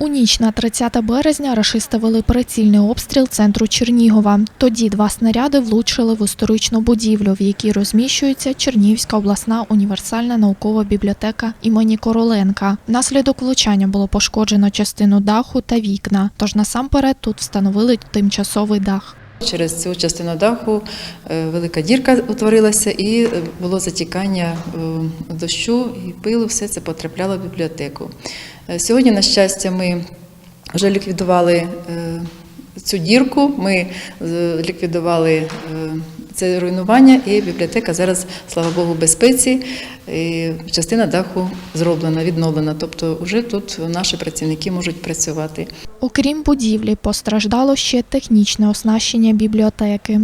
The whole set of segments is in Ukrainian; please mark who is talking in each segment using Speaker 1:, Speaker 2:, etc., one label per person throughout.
Speaker 1: ніч на 30 березня рашисти вели прицільний обстріл центру Чернігова. Тоді два снаряди влучили в історичну будівлю, в якій розміщується Чернігівська обласна універсальна наукова бібліотека імені Короленка. Внаслідок влучання було пошкоджено частину даху та вікна. Тож насамперед тут встановили тимчасовий дах.
Speaker 2: Через цю частину даху е, велика дірка утворилася і е, було затікання е, дощу і пилу, все це потрапляло в бібліотеку. Е, Сьогодні, на щастя, ми вже ліквідували е, цю дірку, ми е, ліквідували це руйнування, і бібліотека зараз, слава Богу, в безпеці. І частина даху зроблена, відновлена. Тобто, вже тут наші працівники можуть працювати.
Speaker 1: Окрім будівлі, постраждало ще технічне оснащення бібліотеки.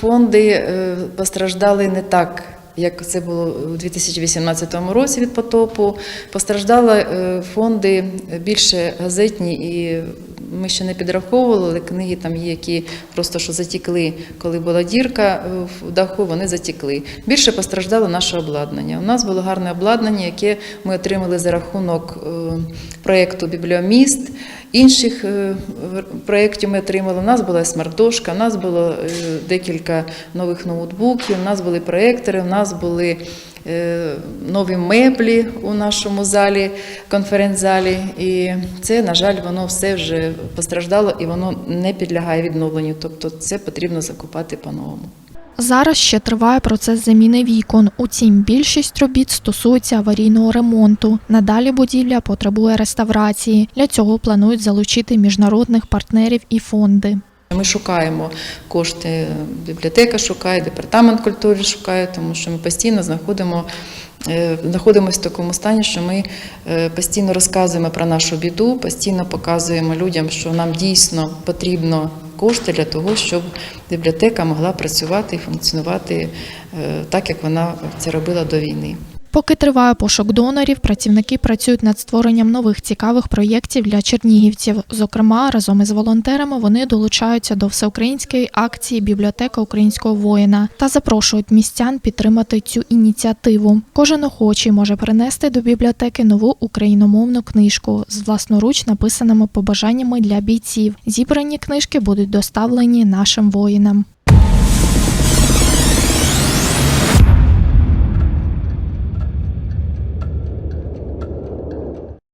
Speaker 2: Фонди постраждали не так, як це було у 2018 році від потопу. Постраждали е, фонди більше газетні, і ми ще не підраховували, книги там є, які просто що затікли, коли була дірка е, в даху, вони затікли. Більше постраждало наше обладнання. У нас було гарне обладнання, яке ми отримали за рахунок е, проєкту Бібліоміст. Інших е, проєктів ми отримали. У нас була смарт-дошка, у нас було декілька нових ноутбуків, у нас були проєктори, у нас були нові меблі у нашому залі, конференц-залі. І це, на жаль, воно все вже постраждало і воно не підлягає відновленню. Тобто це потрібно закупати по-новому.
Speaker 1: Зараз ще триває процес заміни вікон. Утім, більшість робіт стосується аварійного ремонту. Надалі будівля потребує реставрації. Для цього планують залучити міжнародних партнерів і фонди.
Speaker 2: Ми шукаємо кошти, бібліотека шукає, департамент культури шукає, тому що ми постійно знаходимо. е, Знаходимося в такому стані, що ми е, постійно розказуємо про нашу біду, постійно показуємо людям, що нам дійсно потрібно кошти для того, щоб бібліотека могла працювати і функціонувати е, так, як вона це робила до війни.
Speaker 1: Поки триває пошук донорів, працівники працюють над створенням нових цікавих проєктів для чернігівців. Зокрема, разом із волонтерами вони долучаються до всеукраїнської акції Бібліотека українського воїна та запрошують містян підтримати цю ініціативу. Кожен охочий може принести до бібліотеки нову україномовну книжку з власноруч написаними побажаннями для бійців. Зібрані книжки будуть доставлені нашим воїнам.